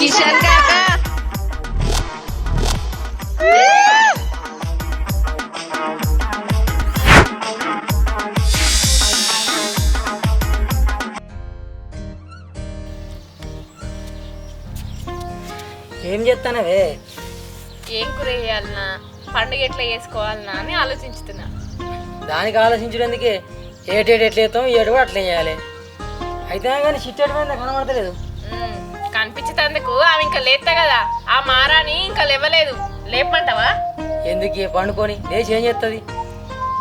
కిషన్ కాక ఏం చేస్తానవే ఏం కూర వేయాలనా పండుగ ఎట్లా చేసుకోవాలనా అని ఆలోచించుతున్నా. దానికి ఆలోచించడానికే ఏటేటి ఎట్లా చేస్తాం ఏడు కూడా అట్లా చేయాలి? అయితే కానీ చిట్టేటి మీద కనబడతలేదు. కనిపించేటందుకు ఆమె ఇంకా లేస్తా కదా. ఆ మారాని ఇంకా లేవలేదు. లేపమంటావా? ఎందుకు పండుకొని? లేచి ఏం చేస్తుంది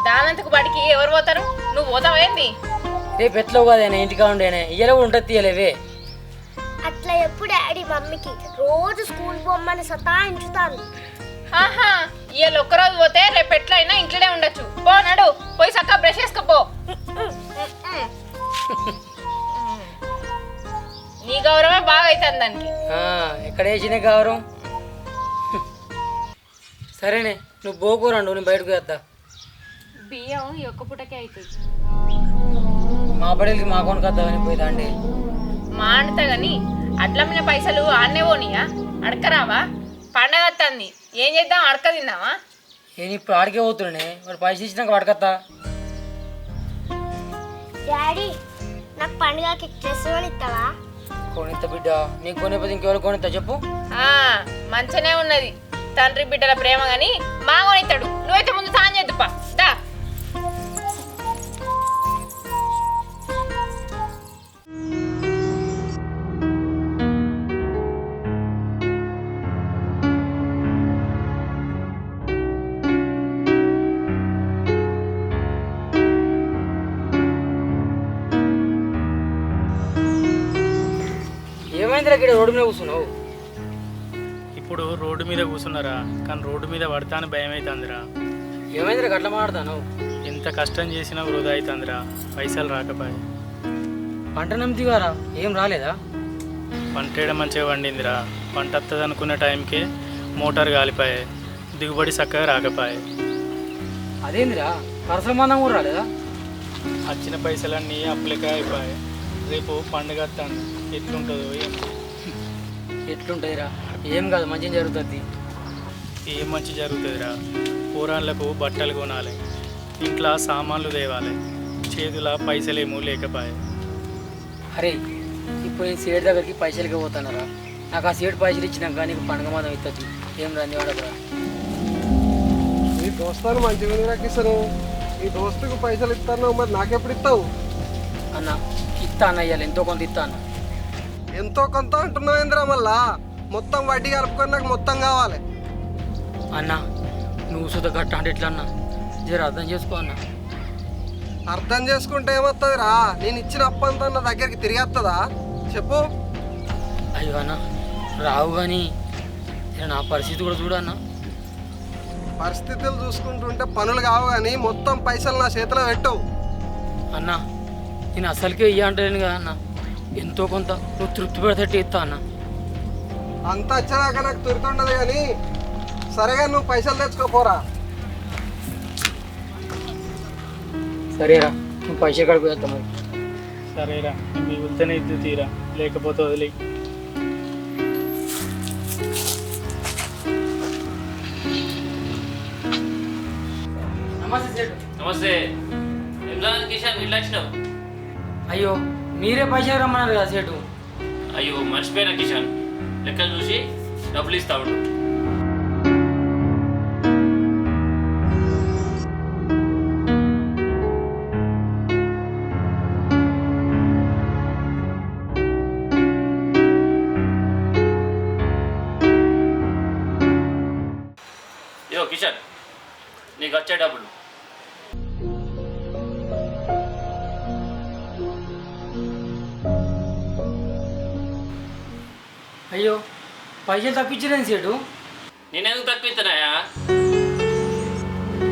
దానంతకు బడికి ఎవరు పోతారు? నువ్వు పోతావేంది రేపు ఎట్లా కదేనా ఇంటికా ఉండేనే. ఇయ్యలో ఉంటుంది తీయలేవే అట్లా ఎప్పుడు డాడీ మమ్మీకి? రోజు స్కూల్ పోమ్మని సతాయించుతాను ఆహా ఇవాళ ఒక్కరోజు పోతే రేపు ఎట్లయినా ఇంట్లోనే ఉండొచ్చు. పో నడు పోయి చక్కగా బ్రష్ చేసుకోపో నీ గౌరవమే బాగా అవుతుంది దానికి ఆ, ఎక్కడ వేసిన గౌరవం? సరేనే నువ్వు పోకూరండు నేను బయటకు వేస్తా బియ్యం ఈ ఒక్క పూటకే అవుతుంది మా బడికి మా కొనుక వద్దామని పోయిదా అండి? మా అంటా గాని అట్లమ్మిన పైసలు ఆడనే పోనీయా? అడకరావా పండగ వస్తుంది ఏం చేద్దాం? అడక తిందామా? నేను ఇప్పుడు ఆడికే పోతున్నానే వాడు పైసలు ఇచ్చినాక పడకత్తా డాడీ నాకు పండుగకి డ్రెస్ కొని కొనిత బిడ్డ. నీకు కొనిపోతే ఇంకెవరు కొనిత చెప్పు. ఆ మంచిగానే ఉన్నది. తండ్రి బిడ్డల ప్రేమ గాని మా కొనిస్తాడు నువ్వైతే ముందు సాయం చేద్దుపా. దా. ఇక్కడ రోడ్డు మీద కూర్చున్నావు. ఇప్పుడు రోడ్డు మీద కూర్చున్నారా? కానీ రోడ్డు మీద పడతాను భయం అవుతుందిరా ఏమైందిరా గట్ల మాట్లాడతాను ఎంత కష్టం చేసినా వృధా అవుతుందిరా పైసలు రాకపోయి. పంట నమ్మిదిగారా ఏం రాలేదా? పంటేయడం మంచిగా వండిందిరా పంట వస్తుంది అనుకున్న టైంకి మోటార్ కాలిపోయాయి దిగుబడి చక్కగా రాకపోయాయి అదేందిరా? పరసల మందం కూడా రాలేదా? వచ్చిన పైసలన్నీ అప్పులకే అయిపోయాయి రేపు పండుగ వస్తాను ఎట్లుంటుందో ఏమో. ఎట్లుంటుందిరా? ఏం కాదు మంచిగా జరుగుతుంది. ఏం మంచి జరుగుతుందిరా? కూరాళ్ళకు బట్టలు కొనాలి. ఇంట్లో సామాన్లు తేవాలి. చేతుల పైసలేమో లేకపోయాయి అరే ఇప్పుడు నేను సేటు దగ్గరికి పైసలకి పోతానరా? నాకు ఆ సేటు పైసలు ఇచ్చినాక నీకు పండుగ మాదం ఇస్తుంది ఏం రంది వాడకురా నీ దోస్తాను మంచిగా ఉంది రాకిస్తాను నీ దోస్తుకు పైసలు ఇస్తాను మరి నాకెప్పుడు ఇస్తావు? అన్న ఇస్తా అన్న ఇయ్యాలి. ఎంతో కొంత ఇస్తా అన్న. ఎంతో కొంత అంటున్నావు ఏంద్రా మళ్ళా? మొత్తం వడ్డీ కలుపుకొని నాకు మొత్తం కావాలి. అన్న నువ్వు సుత గట్ట అంటే ఎట్లా అన్న జర అర్థం చేసుకో అన్న. అర్థం చేసుకుంటే ఏమవుతుంది రా నేను ఇచ్చిన అప్పు అంతా నా దగ్గరికి తిరిగి వస్తుందా చెప్పు. అయ్యో అన్న రావు కానీ నా పరిస్థితి కూడా చూడు అన్న. పరిస్థితులు చూసుకుంటుంటే పనులు కావు కానీ మొత్తం పైసలు నా చేతిలో పెట్టు. అన్న నేను అసలుకే ఇయ్య అంటలేను కదా అన్న. ఎంతో కొంత నువ్వు తృప్తి పెడతట్టు ఇస్తా అన్న అంత వచ్చేదాకా నాకు తిరుగుతుండదు కానీ సరేగా నువ్వు పైసలు తెచ్చుకోపోరా సరేరా నువ్వు పైసలు కడుపు వేస్తా మరి సరేరా మిగులుతూనే ఇద్దు తీరా లేకపోతే వదిలే నమస్తే సేటు నమస్తే ఇమ్రాన్ కిషన్ ఇల్లు వచ్చినావు అయ్యో మీరే పైసలు రమ్మన్నారు కదా సేటు. అయ్యో మర్చిపోయినా కిషన్. లెక్కలు చూసి డబ్బులు ఇస్తా ఉండు. అయ్యో పైసలు తప్పించలేని సేటు? నేనెందుకు తక్కువ ఇస్తున్నాయా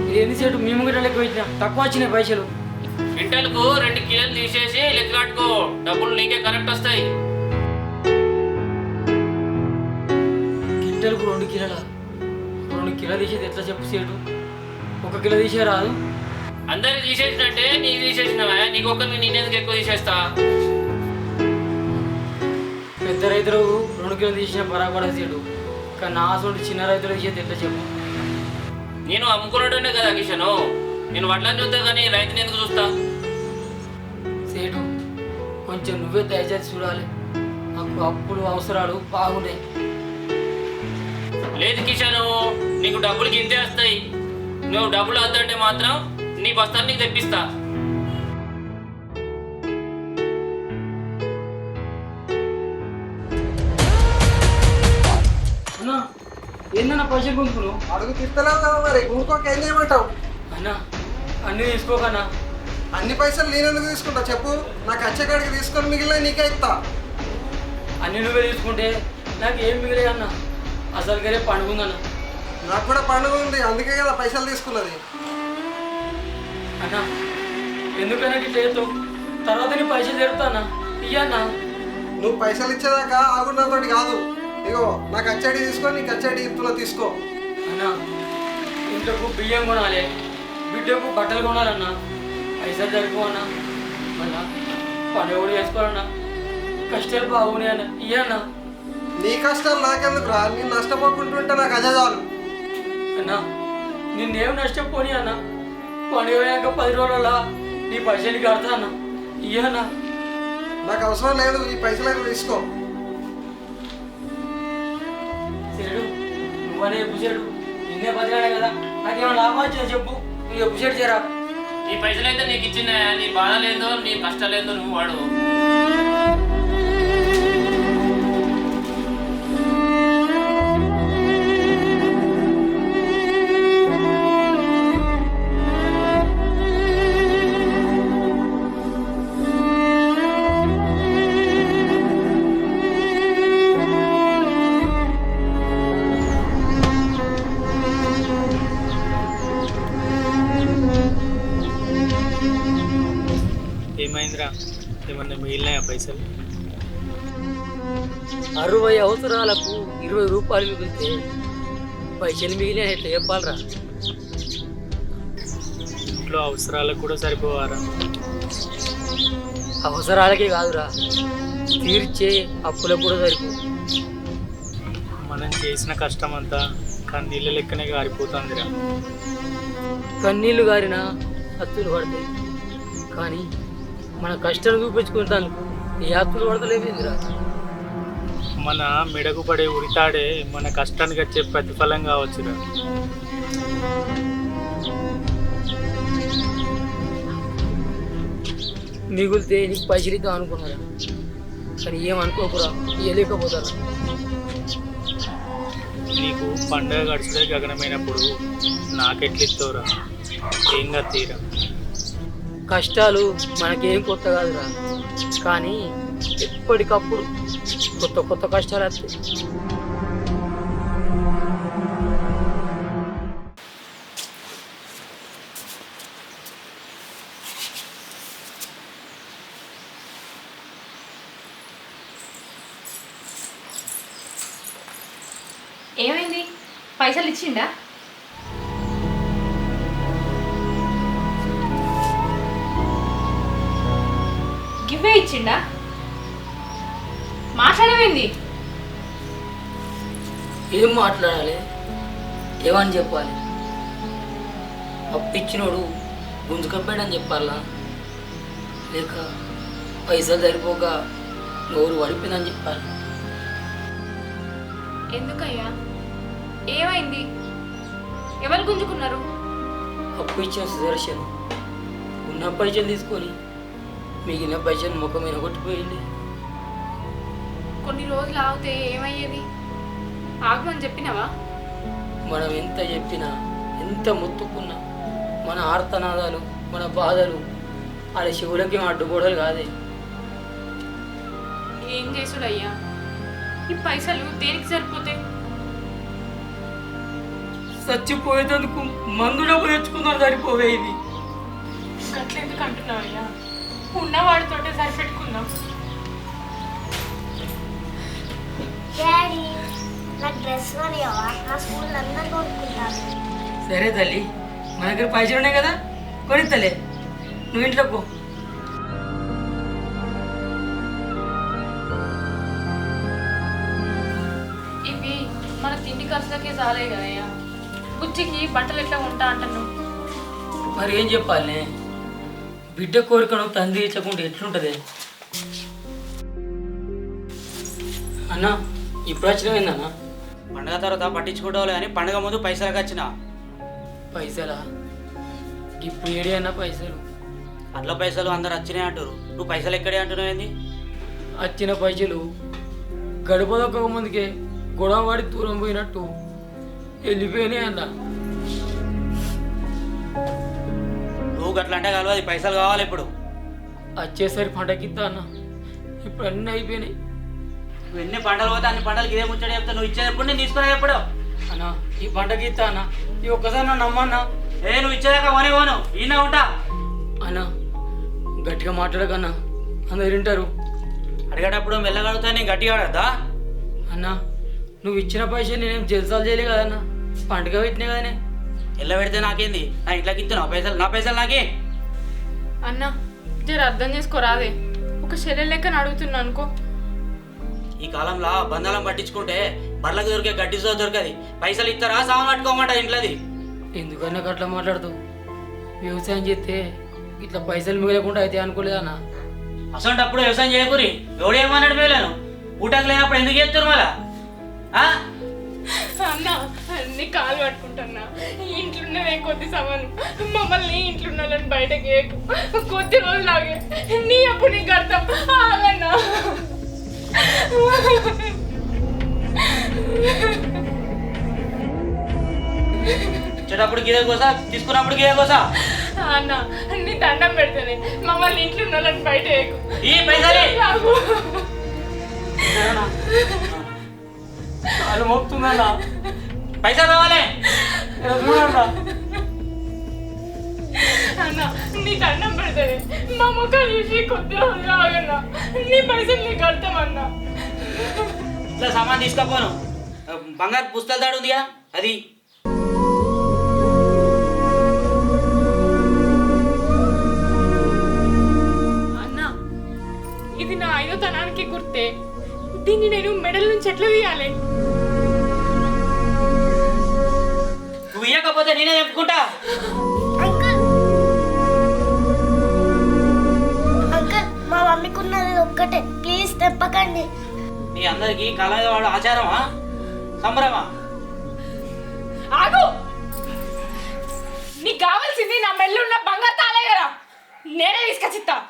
ఇది ఎన్ని సేటు? మేము కూడా లెక్క పెట్టినా. తక్కువ వచ్చినాయి పైసలు. క్వింటల్కు రెండు కిలోలు తీసేసి లెక్క కట్టుకో. డబ్బులు నీకే కరెక్ట్ వస్తాయి. కింటలకు రెండు కిలోల? రెండు కిలో తీసేది ఎట్లా చెప్పు సేటు? ఒక కిలో తీసే రాదు. అందరికి తీసేసినట్టే నీకు తీసేసినవా? నీకు ఒక్కరిని నేనెందుకు ఎక్కువ తీసేస్తా? పెద్ద రైతులు కిలోలు తీసిన పరాపడ సీడు కానీ నా సోటి చిన్న రైతులు తీసేది ఎట్లా చెప్పు? నేను అమ్ముకున్నట్టునే కదా కిషను. నేను వడ్లని చూస్తా కానీ రైతుని ఎందుకు చూస్తా? సేటు కొంచెం నువ్వే దయచేసి చూడాలి. నాకు అప్పులు అవసరాలు బాగున్నాయి. లేదు కిషను నీకు డబ్బులు గింతే వస్తాయి. నువ్వు డబ్బులు వద్దంటే మాత్రం నీ బస్తాలు నీకు తెప్పిస్తా. పైసలు కొనుక్కును అడుగు తిప్పలేవు కదా మరి ఊరుకోక ఏం చేయమంటావు? అన్నా అన్నీ తీసుకోకన్నా అన్ని. పైసలు నేనెందుకు తీసుకుంటా చెప్పు? నాకు వచ్చేకాడికి తీసుకొని మిగిలిన నీకే ఇస్తా. అన్ని నువ్వే తీసుకుంటే నాకు ఏం మిగిలే అన్న? అసలు గరే పండుగ ఉందన్న. నాకు కూడా పండుగ ఉంది అందుకే కదా పైసలు తీసుకున్నది. అన్న ఎందుకన్నా ఇట్లా చేస్తావు? తర్వాత నీ పైసలు తెరుతానా ఇయ్యన్నా. నువ్వు పైసలు ఇచ్చేదాకా ఆగున్నతోటి కాదు. ఇగో నాకు అచ్చడి తీసుకొని నీకు అచ్చడి ఇస్తున్నా తీసుకో. అన్న ఇంట్లోకు బియ్యం కొనాలి. బిడ్డకు బట్టలు కొనాలన్నా. పైసలు సరిపో అన్న. మళ్ళా పని కూడా చేసుకోవాలన్నా. కష్టాలు బాగున్నాయి అన్న. ఇయ్యన్నా నీ కష్టాలు నాకెందుకు రా నేను నష్టపోకుంటుంటే నాకు అదే చాలు. అన్న నిన్నేం నష్టపోని అన్న? పని పోయాక పది రోజుల నీ పైసలు కడతా అన్న. ఇయ్యన్నా నాకు అవసరం లేదు ఈ పైసలు తీసుకో. నువ్వనే చెప్పు నిన్నే బతికాడే కదా. నాకేమో లాభం వచ్చిందో చెప్పు. నువ్వు చెప్పు చేరా. నీ పైసలు అయితే నీకు ఇచ్చిన నీ బాధ లేదో నీ కష్టాలు లేదో నువ్వు వాడు. పైసలు మిగిలిన ఎట్లా చెప్పాలరా. ఇంట్లో అవసరాలకు కూడా సరిపోవారా? అవసరాలకే కాదురా. తీర్చే అప్పులకు కూడా సరిపో మనం చేసిన కష్టం అంతా కన్నీళ్ళ లెక్కనే గారిపోతుందిరా. కన్నీళ్ళు గారిన హత్తులు పడతాయి. కానీ మన కష్టం చూపించుకుంటాను ఏ హత్తులు పడతలేవేందిరా? మన మెడకు పడే ఉరితాడే మన కష్టానికి వచ్చే ప్రతిఫలం కావచ్చురా మిగిలితే నీకు పైసలు ఇద్దాం అనుకున్నారా? కానీ ఏమనుకోకురా ఇవ్వలేకపోతారా నీకు పండగ గడిచితే గగనమైనప్పుడు నాకెట్లిస్తావురా ఏం తీరా కష్టాలు మనకేం కొత్త కాదురా. కానీ ఎప్పటికప్పుడు కొత్త కొత్త కష్టాలు వస్తాయి. ఏమైంది? పైసలు ఇచ్చిండా? గివ్వే ఇచ్చిండా? మాట్లాడమైంది ఏం మాట్లాడాలి? ఏమని చెప్పాలి? అప్పిచ్చినోడు గుంజుకపోయాడని చెప్పాలా? లేక పైసలు సరిపోక నోరు వడిపోయిందని చెప్పాలి? ఎందుకయ్యా? ఏమైంది? ఎవరు గుంజుకున్నారు? అప్పు ఇచ్చిన సుదర్శన్ ఉన్న పైసలు తీసుకొని మిగిలిన పైసలు ముఖం మీద కొట్టిపోయింది కొన్ని రోజులు ఆగితే ఏమయ్యేది? ఆగమని చెప్పినావా? మనం ఎంత చెప్పినా ఎంత మొత్తుకున్నా మన ఆర్తనాదాలు మన బాధలు ఆడ శివులకి అడ్డుగోడలు కాదే. ఏం చేసుడయ్యా? ఈ పైసలు దేనికి సరిపోతాయి చచ్చిపోయేందుకు మందు డబ్బు తెచ్చుకున్నారు సరిపోవే ఇవి అట్లెందుకు అంటున్నావయ్యా? ఉన్నవాడితోటే సరిపెట్టుకుందాం. డాడీ నాకు డ్రెస్ కొనియవా? నా స్కూల్ అందరు కొనుక్కుంటాను సరే తల్లి మన దగ్గర పైసలు ఉన్నాయి కదా కొనిస్తలే నువ్వు ఇంట్లో పో. తిండి ఖర్చులకే చాలే కదయ్యా. బుజ్జికి బట్టలు ఎట్లా ఉంటా అంటాను మరి ఏం చెప్పాలి? బిడ్డ కోరికను తండ్రి ఇచ్చకుండా ఎట్లుంటది? అన్న ఇప్పుడు వచ్చినవేందన్నా పండగ తర్వాత పట్టించుకోవడం అని పండగ ముందు పైసలకు వచ్చిన పైసలా? ఇప్పుడు ఏడి అన్న పైసలు? అట్ల పైసలు అందరు వచ్చినాయి అంటారు నువ్వు పైసలు ఎక్కడే అంటున్నావు ఏంది? వచ్చిన పైసలు గడపదొక్క ముందుకే గొడవ పడి దూరం పోయినట్టు వెళ్ళిపోయినాయి అన్న. నువ్వు గట్ల అంటే కలవది పైసలు కావాలి ఇప్పుడు. వచ్చేసరి పండగిద్దా అన్న? ఇప్పుడు అన్నీ అయిపోయినాయి. నువ్వు ఎన్ని పంటలు పోతే అన్ని పంటలకు ఇదే ముచ్చట చెప్తా నువ్వు ఇచ్చేది ఎప్పుడు నేను తీసుకునే ఎప్పుడు? అన్న ఈ పండగిద్దా అన్న? ఈ ఒక్కసారి నన్ను నమ్మన్నా. ఏ నువ్వు ఇచ్చేదాకా ఓనే ఓను ఈయన ఉంటా. అన్న గట్టిగా మాట్లాడకన్నా. అందరు వింటారు అడిగేటప్పుడు మెల్లగడుగుతా నేను గట్టిగా అడగదా అన్న నువ్వు ఇచ్చిన పైసలు నేనేం జల్సాలు చేయలే కదన్నా? పండుగ పెట్టినా కదనే. ఎల్ల పెడితే నాకేంది? నా ఇంట్లోకి ఇస్తున్నావు పైసలు నా పైసలు నాకే. అన్న జర అర్థం చేసుకోరాదే ఒక శరీరం లెక్కన అడుగుతున్నా అనుకో. ఈ కాలంలో బంధాలను పట్టించుకుంటే బర్లకు దొరికే గడ్డి సో దొరకది. పైసలు ఇస్తారా సామాన్ పట్టుకోమంట ఇంట్లోది. ఎందుకన్నా అట్లా మాట్లాడుతావు వ్యవసాయం చేస్తే ఇట్లా పైసలు మిగలకుండా అయితే అనుకోలేదన్నా అసలు వ్యవసాయం చేయకూరి. ఎవడు ఏమన్నాడు మేలేను ఊటకు లేనప్పుడు ఎందుకు చేస్తారు మళ్ళా? ఆ? అన్న నీ కాలు పట్టుకుంటున్నా ఈ ఇంట్లో ఉన్నదే కొద్ది సమానం మమ్మల్ని ఇంట్లో వాళ్ళని బయటకి కొద్ది రోజులాగే నీ అప్పుడు నీకు అర్థం. ఆగన్నా. ఇచ్చేటప్పుడు గిదే కోసా? తీసుకున్నప్పుడు గిదే కోసా? అన్న నీ దండం పెడతానే. మమ్మల్ని ఇంట్లో వాళ్ళని బయట ఈ పైసలు. ఆగు. వాళ్ళు మోపుతుందన్నా. పైసలు కావాలి అన్న నీ దండం పెడతానే. మా ముఖాలు చూసి కొద్ది రోజులు ఆగన్నా. నీ పైసలు నీకు అర్థమన్నా ఇట్లా సామాన్ తీసుకపోను. బంగారు పుస్తకాలు తాడు ఉందిగా అది. అన్న ఇది నా ఐదో తనానికి గుర్తే. దీన్ని నేను మెడల నుంచి ఎట్లా తీయాలి? ఇవ్వకపోతే నేనే చెప్పుకుంటా. అంకుల్. అంకుల్ మా మమ్మీకి ఉన్నది ఒక్కటే. ప్లీజ్ తెప్పకండి. నీ అందరికి కళ వాడు ఆచారమా? సంబరమా? ఆగు! నీకు కావాల్సింది నా మెల్లు ఉన్న బంగారు తాళే కదా. నేనే తీసుకొచ్చిత్తా.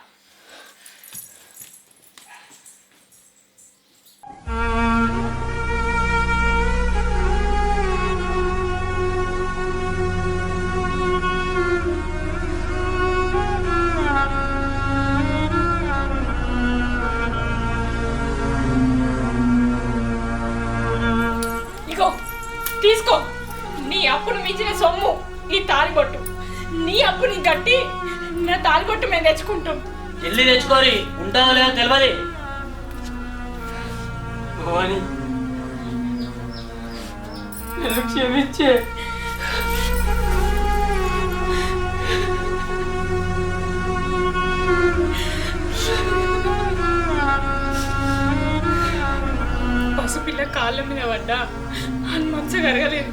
తీసుకో. నీ అప్పును మించిన సొమ్ము నీ తాలిబొట్టు. నీ అప్పుని గట్టి నా తాలిబొట్టు మేము తెచ్చుకుంటాం. వెళ్ళి తెచ్చుకోరి. ఉంటుందో లేదో తెలియదు భవాని నన్ను క్షమించే. పసిపిల్ల కాళ్ళ మీద పడ్డా. మంచిగా కరగలేదు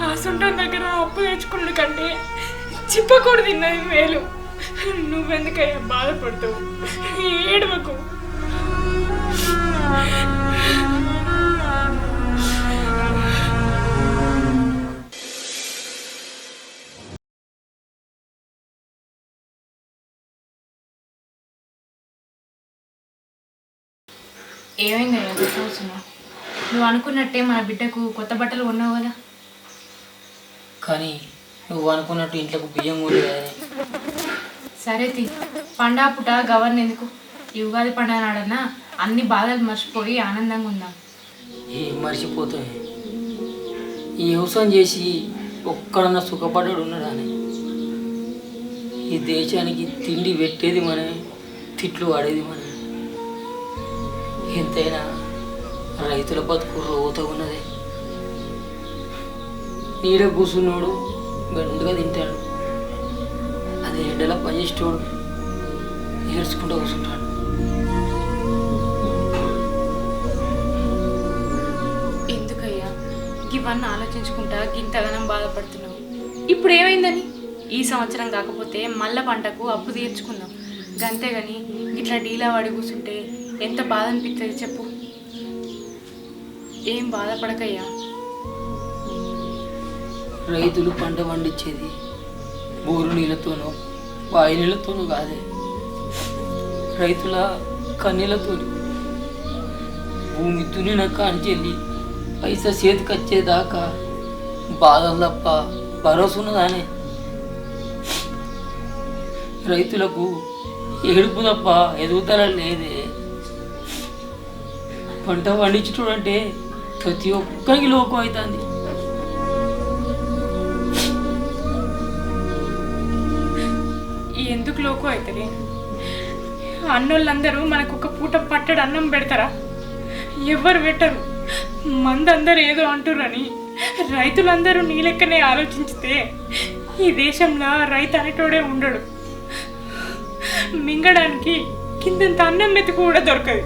ఆ సొంతం దగ్గర అప్పు తెచ్చుకున్న కంటే చిప్పకూడదు తిన్నది మేలు. నువ్వెందుకయ్యా బాధపడతావు? ఏడవకు. ఏమైంది? కూర్చున్నావు నువ్వు అనుకున్నట్టే మన బిడ్డకు కొత్త బట్టలు కొన్నావు కదా. కానీ నువ్వు అనుకున్నట్టు ఇంట్లోకి బియ్యం కూడా సరే తి పండా పుట గవర్న ఎందుకు? ఈ ఉగాది పండుగ నాడన్నా అన్ని బాధలు మర్చిపోయి ఆనందంగా ఉందాం. ఏం మర్చిపోతాయి ఈ వ్యవసాయం చేసి ఒక్కడన్నా సుఖపడ్డాడు ఉన్నాడని? ఈ దేశానికి తిండి పెట్టేది మనమే తిట్లు పడేది మనమే. ఎంతైనా రైతుల బతుకు రోత ఉన్నదే. నీడ కూసున్నాడు గండుగా తింటాడు. అదే ఎండలో పనిచేసేటోడు ఏడ్చుకుంటూ కూర్చుంటాడు ఎందుకయ్యా? ఇవన్నీ ఆలోచించుకుంటా గింతగనం బాధపడుతున్నావు. ఇప్పుడు ఏమైందని ఈ సంవత్సరం కాకపోతే మళ్ళా పంటకు అప్పు తీర్చుకుందాం. గంతేగాని ఇట్లా డీలా పడి కూర్చుంటే ఎంత బాధ అనిపిస్తుంది చెప్పు. ఏం బాధపడకయ్యా? రైతులు పంట పండించేది బోరు నీళ్ళతోనో వాయు నీళ్ళతోనో కాదే. రైతుల కన్నీళ్ళతో భూమి తునిన కాంచెల్లి పైసా చేతికి వచ్చేదాకా బాధలు తప్ప భరోసా ఉన్నదానే. రైతులకు ఏడుపు తప్ప ఎదుగుదల లేదే. పంట పండించడం అంటే ప్రతి ఒక్కరికి లోకం అవుతుంది. ఎందుకు లోకం అవుతుంది? అన్నోళ్ళందరూ మనకు ఒక పూట పట్టడు అన్నం పెడతారా? ఎవరు పెట్టరు. మందందరూ ఏదో అంటురని రైతులందరూ నీ లెక్కనే ఆలోచించితే ఈ దేశంలో రైతు అనేటోడే ఉండడు. మింగడానికి కిందంత అన్నం మెతుకు కూడా దొరకదు.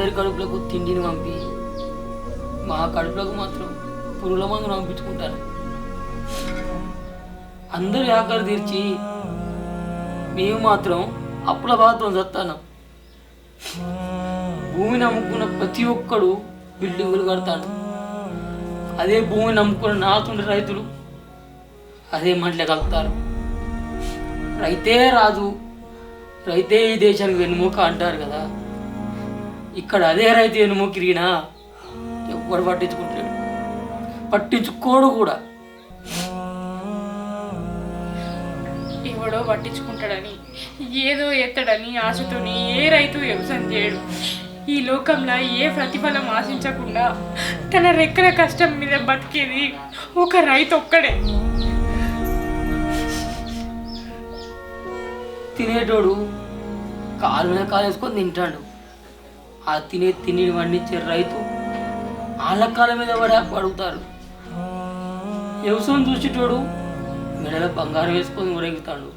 అందరి కడుపులకు తిండిని పంపి మా కడుపులకు మాత్రం పురుగుల మందును పంపించుకుంటారు. అందరూ ఆకలి తీర్చి మేము మాత్రం అప్పుల బాధతో చస్తాను భూమిని అమ్ముకున్న ప్రతి ఒక్కడు బిల్డింగులు కడతాడు. అదే భూమిని నమ్ముకున్న నాతుండే రైతులు అదే మంటలే కలుపుతారు. రైతే రాజు రైతే ఈ దేశానికి వెన్నుముక అంటారు కదా. ఇక్కడ అదే రైతు వెన్నుముక తిరిగినా ఎవ్వడు పట్టించుకుంటాడు పట్టించుకోడు కూడా. ఎవడో పట్టించుకుంటాడని ఏదో ఎత్తడని ఆశతోని ఏ రైతు వ్యవసాయం చేయడు. ఈ లోకంలో ఏ ప్రతిఫలం ఆశించకుండా తన రెక్కల కష్టం మీద బతికేది ఒక రైతు ఒక్కడే. తినేటోడు కాలు మీద కాలు వేసుకొని తింటాడు. ఆ తినే తిని వండించే రైతు వాళ్ళ కాళ్ళ మీద పడ అడుగుతారు వ్యవసాయం చూసేటోడు మెడలో బంగారం వేసుకొని ఊరేగుతాడు.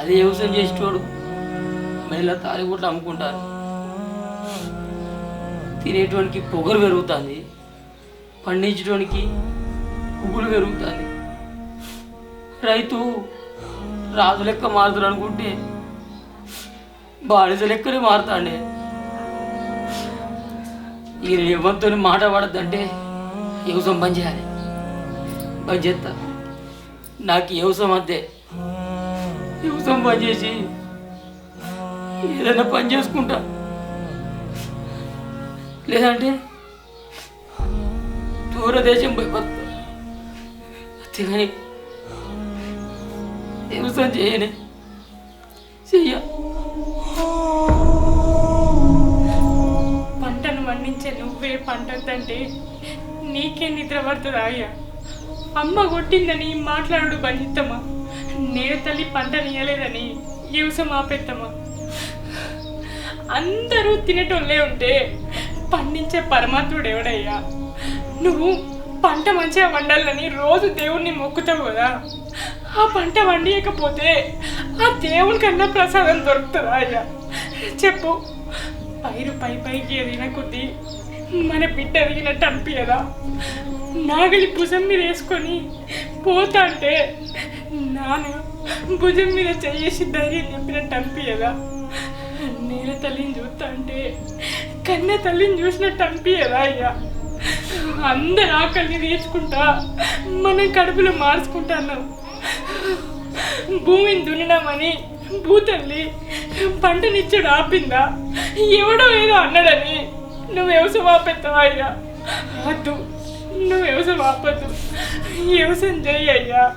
అదే వ్యవసాయం చేసేటోడు మెడలో తాలిగుట్లు అమ్ముకుంటారు తినేటోనికి పొగరు పెరుగుతుంది. పండించడానికి పువ్వులు పెరుగుతుంది. రైతు రాజు లెక్క మారుతాడు అనుకుంటే బానిస లెక్కనే మారుతాండే. ఈ నేను ఎవరితో మాట పడద్దంటే వ్యవసాయం బంద్ చేయాలి. పని చేస్తా. నాకు వ్యవసాయం అంతే వ్యవసాయం బంద్ చేసి ఏదైనా పని చేసుకుంటా. లేదంటే దూరదేశం పోయి బతుకుతా. అంతేగాని వ్యవసాయం చేయని. చెయ్య. పండించే నువ్వే పంటద్దంటే నీకే నిద్ర పడుతుందా అయ్యా. అమ్మ కొట్టిందని మాట్లాడు బంధిత్తమా నేను తల్లి పంట నీయలేదని వ్యవసాయం ఆపేత్తమా అందరూ తినేటోళ్ళే ఉంటే పండించే పరమాత్ముడు ఎవడయ్యా? నువ్వు పంట మంచిగా వండాలని రోజు దేవుణ్ణి మొక్కుతావు కదా. ఆ పంట వండియకపోతే ఆ దేవుని కన్నా ప్రసాదం దొరుకుతుందా అయ్యా? చెప్పు. పైరు పై పైకి ఎదిగిన కొద్దీ మన బిడ్డ ఎదిగినట్టు అనిపించదా నాగలి భుజం మీద వేసుకొని పోతా అంటే నాన్న భుజం మీద చేసి ధైర్యం చెప్పినట్టు అనిపించదా నేల తల్లిని చూస్తా అంటే కన్న తల్లిని చూసినట్టు అనిపించదా అయ్యా? అందరు ఆకలిని తీర్చుకుంటా మనం కడుపులో మార్చుకుంటున్నాం భూమిని దున్నినామని భూతల్లి పంటనిచ్చాడు ఆపిందా? ఎవడో ఏదో అన్నాడని. నువ్వు వ్యవసాయం ఆపెత్తావా అయ్యా? వద్దు. నువ్వు వ్యవసాయం ఆపద్దు వ్యవసాయం చెయ్యి అయ్యా?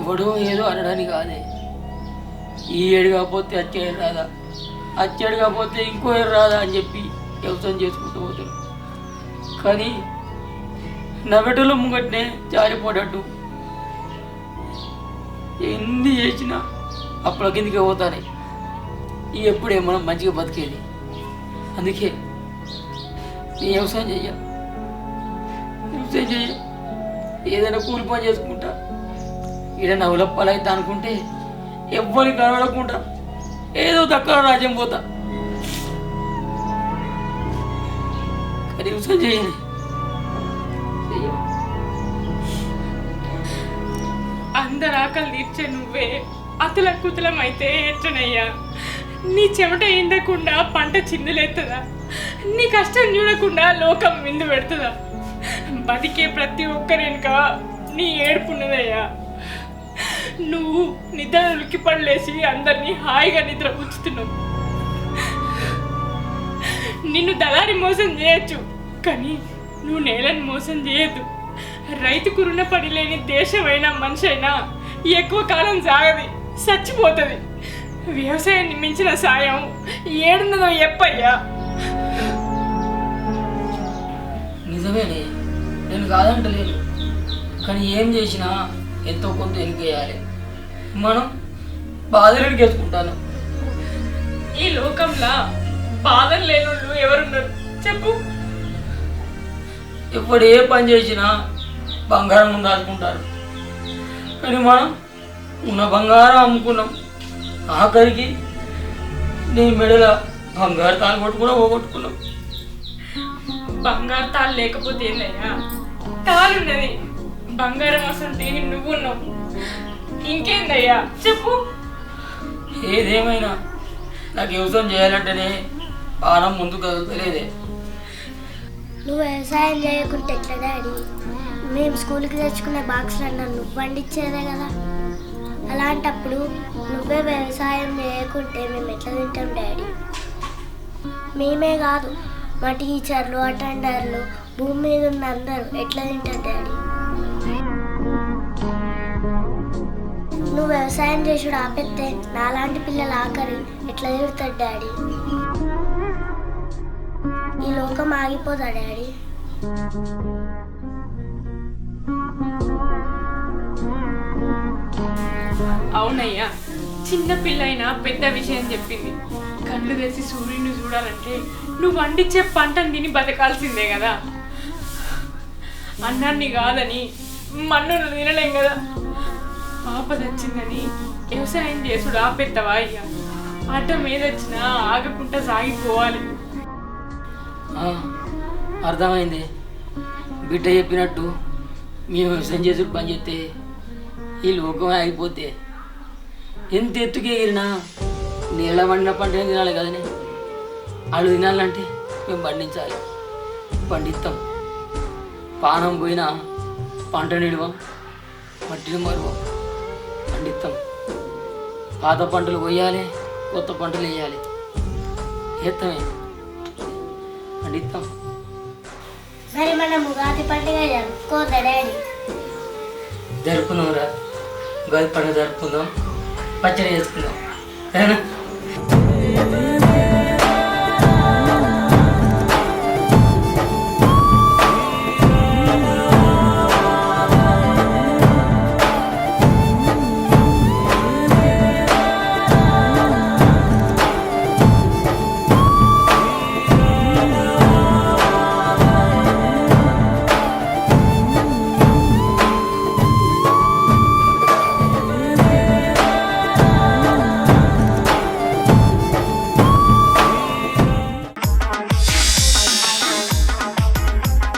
ఎవడో ఏదో అనడానికి కాదే. ఈ ఏడు కాకపోతే అచ్చేడు రాదా? అచ్చేడు కాకపోతే ఇంకో ఏడు రాదా అని చెప్పి వ్యవసాయం చేసుకుంటూ పోతాడు. కానీ నవ్వెటలో ముంగట్నే జారిపోడట్టు. ఎన్ని చేసినా అప్పుడు కిందకి పోతానే. ఈ ఎప్పుడే మనం మంచిగా బతికేది. అందుకే నీ వ్యవసాయం చెయ్య. వ్యవసాయం చెయ్య. ఏదైనా కూలి పని చేసుకుంటా. ఈడ నవ్వుల అనుకుంటే ఎవ్వరికి కనబడకుండా ఏదో తక్కువ రాజ్యం పోతా. కానీ వ్యవసాయం చేయాలి అందరు ఆకలి తీర్చే నువ్వే అతల కుతలం అయితే ఎట్లనయ్యా? నీ చెమట ఎండకుండా పంట చిందులేస్తుందా నీ కష్టం చూడకుండా లోకం విందు పెడుతుందా? బతికే ప్రతి ఒక్కరెనుక నీ ఏడుపున్నదయ్యా నువ్వు నిద్ర ఉలికి పడలేసి అందరినీ హాయిగా నిద్ర ఉంచుతున్నావు నిన్ను దళారి మోసం చేయొచ్చు కానీ నువ్వు నేలను మోసం చేయొద్దు. రైతుకు రుణపడి లేని దేశమైనా మనిషి అయినా ఎక్కువ కాలం సాగది చచ్చిపోతుంది. వ్యవసాయాన్ని మించిన సాయం ఏడున్నదో ఎప్పయ్యా? నిజమేనే నేను కాదంటలేదు. కానీ ఏం చేసినా ఎంతో కొంత వెనుకేయాలి మనం బాధలు గెలుచుకుంటాను ఈ లోకంలో బాధలు లేనోళ్ళు ఎవరున్నారు? చెప్పు. ఎప్పుడు ఏ పని చేసినా బంగారం ముందు దాచుకుంటారు కానీ మనం ఉన్న బంగారం అమ్ముకున్నాం. ఆఖరికి నీ మెడల బంగారు తాను కొట్టు కూడా పోగొట్టుకున్నాం. బంగారు తాళ్ళు లేకపోతే ఏందయ్యా? తాళున్నది బంగారం అసలు దీని నువ్వు ఉన్నావు. ఇంకేందయ్యా? చెప్పు. ఏదేమైనా నాకు వ్యవసాయం చేయాలంటేనే పానం ముందు కదలలేదే నువ్వు వ్యవసాయం చేయకుంటే ఎట్లా డాడీ? మేము స్కూల్కి తెచ్చుకునే బాక్స్లన్నా నువ్వు పండించేదే కదా. అలాంటప్పుడు నువ్వే వ్యవసాయం చేయకుంటే మేము ఎట్లా తింటాం డాడీ? మేమే కాదు మా టీచర్లు అటెండర్లు భూమి మీద ఉన్న అందరూ ఎట్లా తింటారు డాడీ? నువ్వు వ్యవసాయం చేసుడు ఆపెత్తే నాలాంటి పిల్లలు ఆఖరి ఎట్లా తిరుగుతాడు డాడీ? ఈ లోకం ఆగిపోదా డాడీ? అవునయ్యా. చిన్న పిల్లైనా పెద్ద విషయం చెప్పింది. కళ్ళు తెసి సూర్యుని చూడాలంటే నువ్వు వండించే పంటను తిని బతకాల్సిందే కదా. అన్నాన్ని కాదని మన్నును తినలేం కదా. ఆపద వ్యవసాయం చేసుడు ఆపెత్తవా అయ్యా. అడ్డం ఏదొచ్చినా ఆగకుండా సాగిపోవాలి. అర్థమైంది. బిడ్డ చెప్పినట్టు మేము వ్యవసాయం చేసుడు పని చేస్తే ఈ లోకం ఆగిపోతే ఎంత ఎత్తుకు ఎగిరినా నీళ్ళ పండిన పంట తినాలి కదనే. వాళ్ళు తినాలంటే మేము పండించాలి. పండిస్తాం పానం పోయినా పంట నిడవం మట్టిని మరువం. పండిస్తాం పాత పంటలు కొయ్యాలి కొత్త పంటలు వేయాలి. వేస్తామే పండిస్తాం మరి మనం ఉగాది పండుగ జరుపుకోదా డాడీ ఉగాది పండుగ జరుపుకుందాం. పచ్చడి చేసుకుందాం. సరేనా